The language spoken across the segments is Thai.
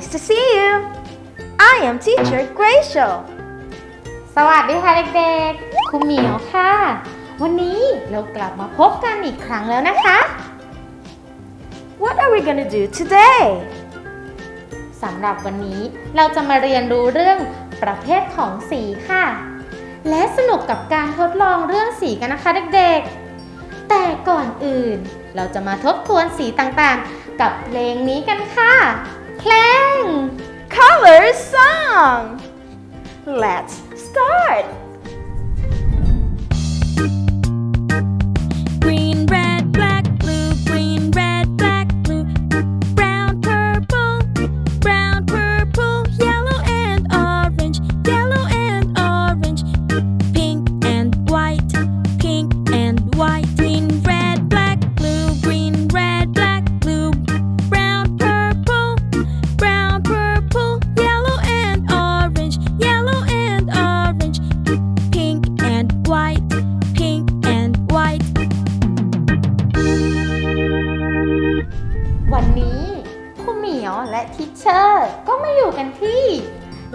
to see you. I am teacher Gracial. สวัสดีค่ะเด็กๆครูเหมียวค่ะ วันนี้เรากลับมาพบกันอีกครั้งแล้วนะคะ What are we gonna do today? สำหรับวันนี้เราจะมาเรียนรู้เรื่องประเภทของสีค่ะ และสนุกกับการทดลองเรื่องสีกันนะคะเด็กๆ แต่ก่อนอื่นเราจะมาทบทวนสีต่างๆ กับเพลงนี้กันค่ะ เพลง Colors song. Let's start. วันนี้ครูเหมียวและทิชเชอร์ก็มาอยู่กันที่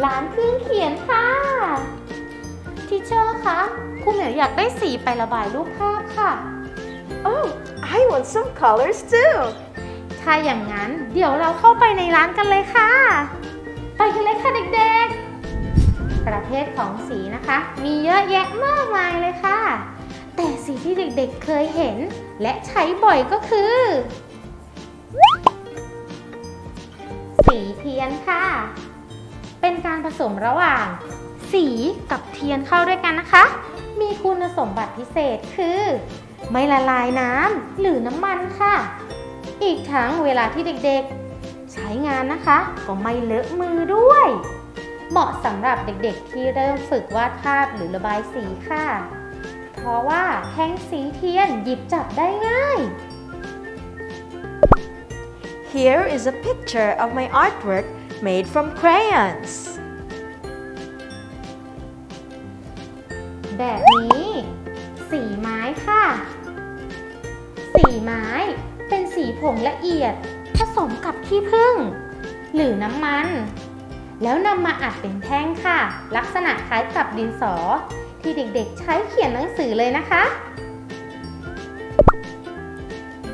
ร้านเครื่องเขียนค่ะทิชเชอร์คะครูเหมียวอยากได้สีไประบายรูปภาพค่ะ Oh, I want some colors too. ถ้าอย่างนั้นเดี๋ยวเราเข้าไปในร้านกันเลยค่ะ ไปกันเลยค่ะเด็กๆ ประเภทของสีนะคะ มีเยอะแยะมากมายเลยค่ะ แต่สีที่เด็กๆเคยเห็น และใช้บ่อยก็คือ สีเทียนค่ะ เป็นการผสมระหว่าง สีกับเทียนเข้าด้วยกันนะคะ มีคุณสมบัติพิเศษคือ ไม่ละลายน้ำหรือน้ำมันค่ะ อีกทั้งเวลาที่เด็กๆ ใช้งานนะคะ ก็ไม่เลอะมือด้วย เหมาะสำหรับเด็กๆ ที่เริ่มฝึกวาดภาพหรือระบายสีค่ะ เพราะว่าแท่งสีเทียนหยิบจับได้ง่าย Here is a picture of my artwork made from crayons. แบบนี้ สีไม้ค่ะ สีไม้เป็นสีผงละเอียด ผสมกับขี้ผึ้งหรือน้ำมัน แล้วนำมาอัดเป็นแท่งค่ะ ลักษณะคล้ายกับดินสอ ที่เด็กๆใช้เขียนหนังสือเลยนะคะ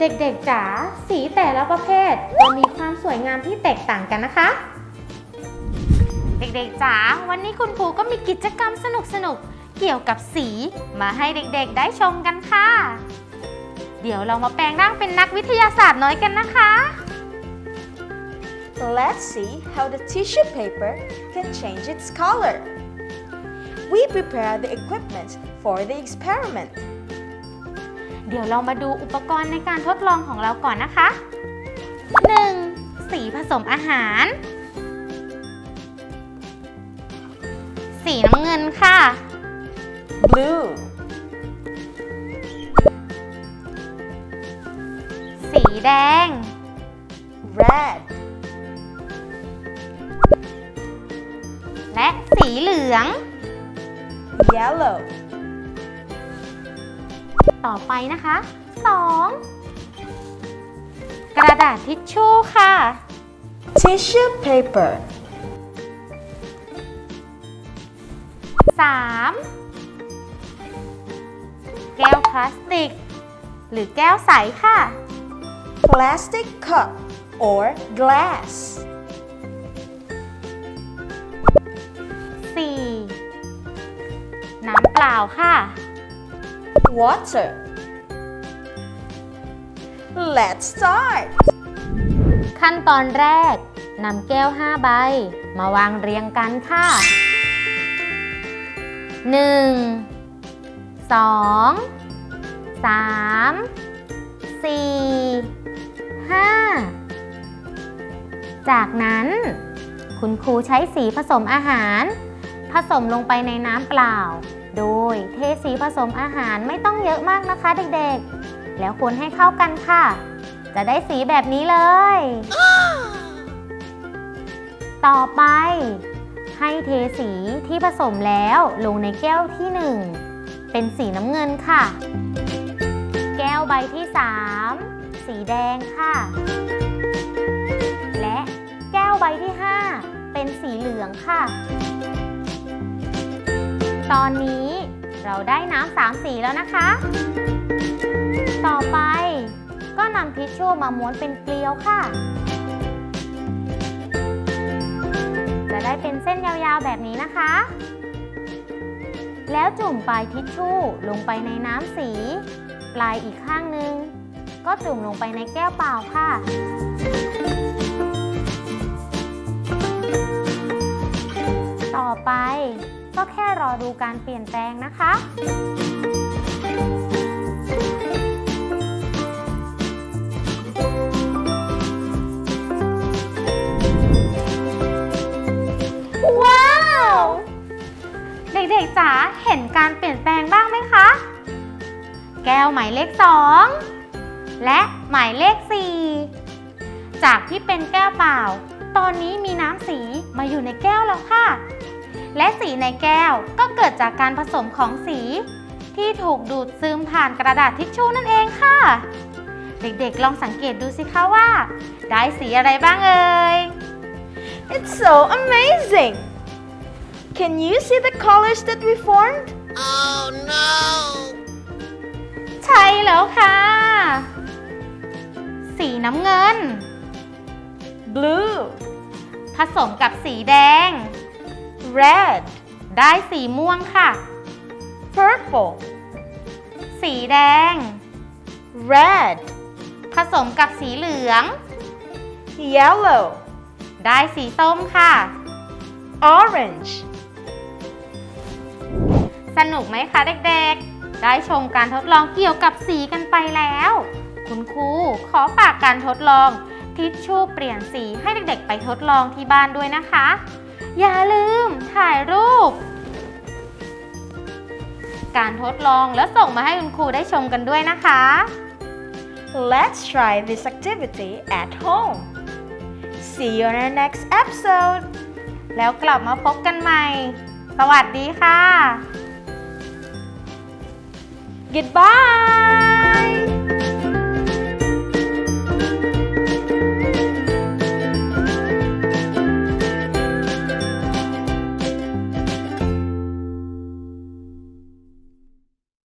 เด็กๆจ๋าสีแต่ละประเภทก็มีความสวยงามที่แตกต่างกันนะคะ เด็กๆจ๋าวันนี้คุณครูก็มีกิจกรรมสนุกๆเกี่ยวกับสีมาให้เด็กๆได้ชมกันค่ะ เดี๋ยวเรามาแปลงร่างเป็นนักวิทยาศาสตร์น้อยกันนะคะ Let's see how the tissue paper can change its color. We prepare the equipment for the experiment. เดี๋ยวเรามาดูอุปกรณ์ในการทดลองของเราก่อนนะคะ 1. สีผสมอาหาร สีน้ำเงินค่ะ Blue, สีแดง red, และสีเหลือง yellow, ต่อไปนะคะ 2. กระดาษทิชชู่ค่ะ tissue paper, 3. แก้วพลาสติก หรือแก้วใสค่ะ plastic cup or glass, 4. น้ำเปล่าค่ะ water. Let's start. ขั้นตอนแรกนำแก้ว 5 ใบ มาวางเรียงกันค่ะ 1 2 3 4 5 จากนั้น คุณครูใช้สีผสมอาหาร ผสมลงไปในน้ำเปล่า โดยเทสีผสมอาหารไม่ต้องเยอะมากนะคะเด็กๆ แล้วคนให้เข้ากันค่ะ จะได้สีแบบนี้เลย ต่อไป ให้เทสีที่ผสมแล้วลงในแก้วที่ 1 เป็นสีน้ำเงินค่ะ แก้วใบที่ 3 สีแดงค่ะ และแก้วใบที่ 5 เป็นสีเหลืองค่ะ ตอนนี้เราได้น้ำสามสีแล้วนะคะ ต่อไปก็นำทิชชู่มาม้วนเป็นเกลียวค่ะ จะได้เป็นเส้นยาวๆแบบนี้นะคะ แล้วจุ่มปลายทิชชู่ลงไปในน้ำสี ปลายอีกข้างหนึง ก็จุ่มลงไปในแก้วเปล่าค่ะ อดูการเปลี่ยนแปลงนะคะว้าวเด็กๆจ๋าเห็นการเปลี่ยนแปลงบ้างไหมคะ แก้วหมายเลข 2 และหมายเลข 4 จากที่เป็นแก้วเปล่า ตอนนี้มีน้ำสีมาอยู่ในแก้วแล้วค่ะ และสีในแก้วก็เกิดจากการผสมของสี ที่ถูกดูดซึมผ่านกระดาษทิชชู่นั่นเองค่ะ เด็กๆ ลองสังเกตดูสิคะว่า ได้สีอะไรบ้างเอ่ย It's so amazing! Can you see the colors that we formed? ใช่แล้วค่ะ สีน้ำเงิน Blue, ผสมกับสีแดง red, ได้สีม่วงค่ะ purple, สีแดง red, ผสมกับสีเหลือง yellow, ได้สีส้มค่ะ orange. สนุกไหมคะเด็กๆ ได้ชมการทดลองเกี่ยวกับสีกันไปแล้ว คุณครูขอฝากการทดลองทิชชู่เปลี่ยนสีให้เด็กๆ ไปทดลองที่บ้านด้วยนะคะ อย่าลืมถ่ายรูป การทดลองแล้วส่งมาให้คุณครูได้ชมกันด้วยนะคะ Let's try this activity at home. See you on our next episode. แล้วกลับมาพบกันใหม่ สวัสดีค่ะ Goodbye!